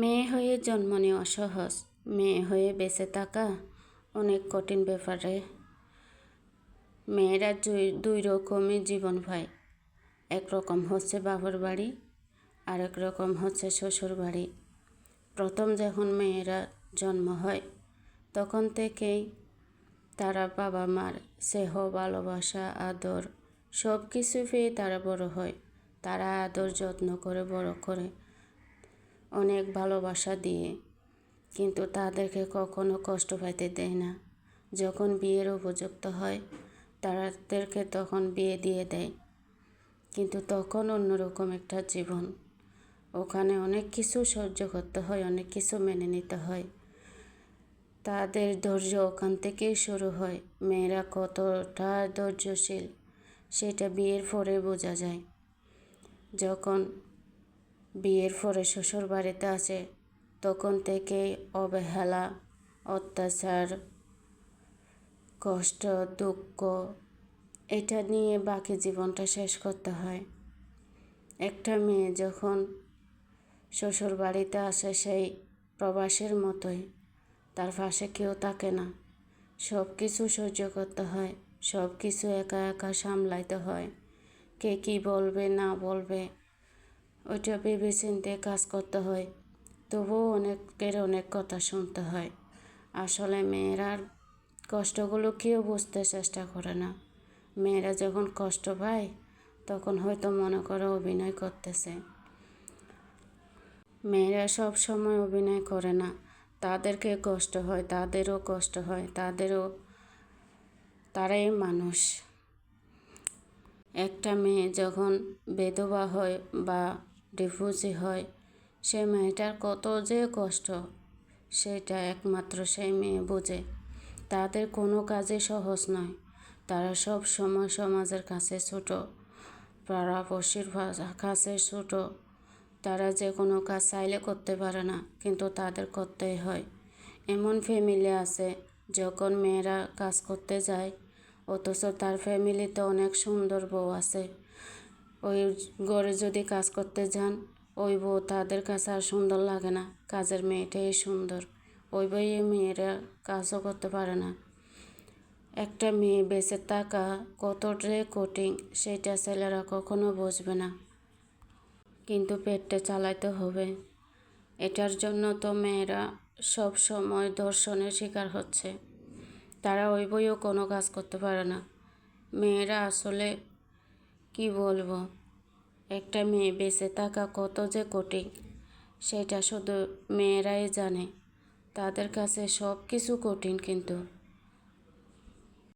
মেয়ে হয়ে জন্ম নেওয়া সহজ। মেয়ে হয়ে বেঁচে থাকা অনেক কঠিন ব্যাপারে মেয়েরা দুই রকমই জীবন পায়। একরকম হচ্ছে বাবার বাড়ি, আরেক রকম হচ্ছে শ্বশুর বাড়ি। প্রথম যখন মেয়েরা জন্ম হয়, তখন থেকেই তারা বাবা মার স্নেহ, ভালোবাসা, আদর সব কিছু পেয়ে তারা বড় হয়। তারা আদর যত্ন করে, বড় করে অনেক ভালোবাসা দিয়ে। কিন্তু তাদেরকে কখনো কষ্ট পাইতে দেয় না। যখন বিয়ের উপযুক্ত হয়, তাদেরকে তখন বিয়ে দিয়ে দেয়। কিন্তু তখন অন্যরকম একটা জীবন। ওখানে অনেক কিছু সহ্য করতে হয়, অনেক কিছু মেনে নিতে হয়। তাদের ধৈর্য ওখান থেকেই শুরু হয়। মেয়েরা কতটা ধৈর্যশীল, সেটা বিয়ের পরে বোঝা যায়। যখন বিয়ের পরে শ্বশুর বাড়িতে আসে। তখন থেকেই অবহেলা, অত্যাচার, কষ্ট, দুঃখ, এটা নিয়ে বাকি জীবনটা শেষ করতে হয়। একটা মেয়ে যখন শ্বশুর বাড়িতে আসে সেই প্রবাসের মতোই, তার পাশে কেউ থাকে না। সব কিছু সহ্য করতে হয় সব কিছু একা একা সামলাইতে হয়। কে কী বলবে, না বলবে ওইটা ভেবে চিনতে কাজ করতে হয়। তবুও অনেকের অনেক কথা শুনতে হয়। আসলে মেয়েরার কষ্টগুলো কেউ বুঝতে চেষ্টা করে না। মেয়েরা যখন কষ্ট পায়, তখন হয়তো মনে করে অভিনয় করতেছে। মেয়েরা সব সময় অভিনয় করে না। তাদেরকে কষ্ট হয়, তাদেরও কষ্ট হয়, তাদেরও, তারাই মানুষ। একটা মেয়ে যখন বেধবা হয় বা ডিভোর্সি হয়। সে মেয়েটার কত যে কষ্ট, সেটা একমাত্র সেই মেয়ে বোঝে। তাদের কোনো কাজে সহজ নয়। তারা সব সময় সমাজের কাছে ছোট, পাড়াপড়শির কাছে ছোট। তারা যে কোনো কাজ চাইলে করতে পারে না, কিন্তু তাদের করতেই হয়। এমন ফ্যামিলি আছে, যখন মেয়েরা কাজ করতে যায়, অথচ তার ফ্যামিলিতে অনেক সুন্দর বউ আছে। ওই ঘরে যদি কাজ করতে যান, ওই বউ তাদের কাছে আর সুন্দর লাগে না। কাজের মেয়েটাই সুন্দর। ওই বইয়ে মেয়েরা কাজও করতে পারে না। একটা মেয়ে বেঁচে থাকা কতটাই কঠিন, সেটা ছেলেরা কখনো বুঝবে না। কিন্তু পেটটা চালাইতে হবে। এটার জন্য তো মেয়েরা সব সময় দর্শনের শিকার হচ্ছে। তারা ওই বইও কোনো কাজ করতে পারে না। মেয়েরা আসলে বলব? একটা মেয়ে বেঁচে থাকা কত যে কঠিন, সেটা শুধু মেয়েরাই জানে। তাদের কাছে সব কিছু কঠিন কিন্তু।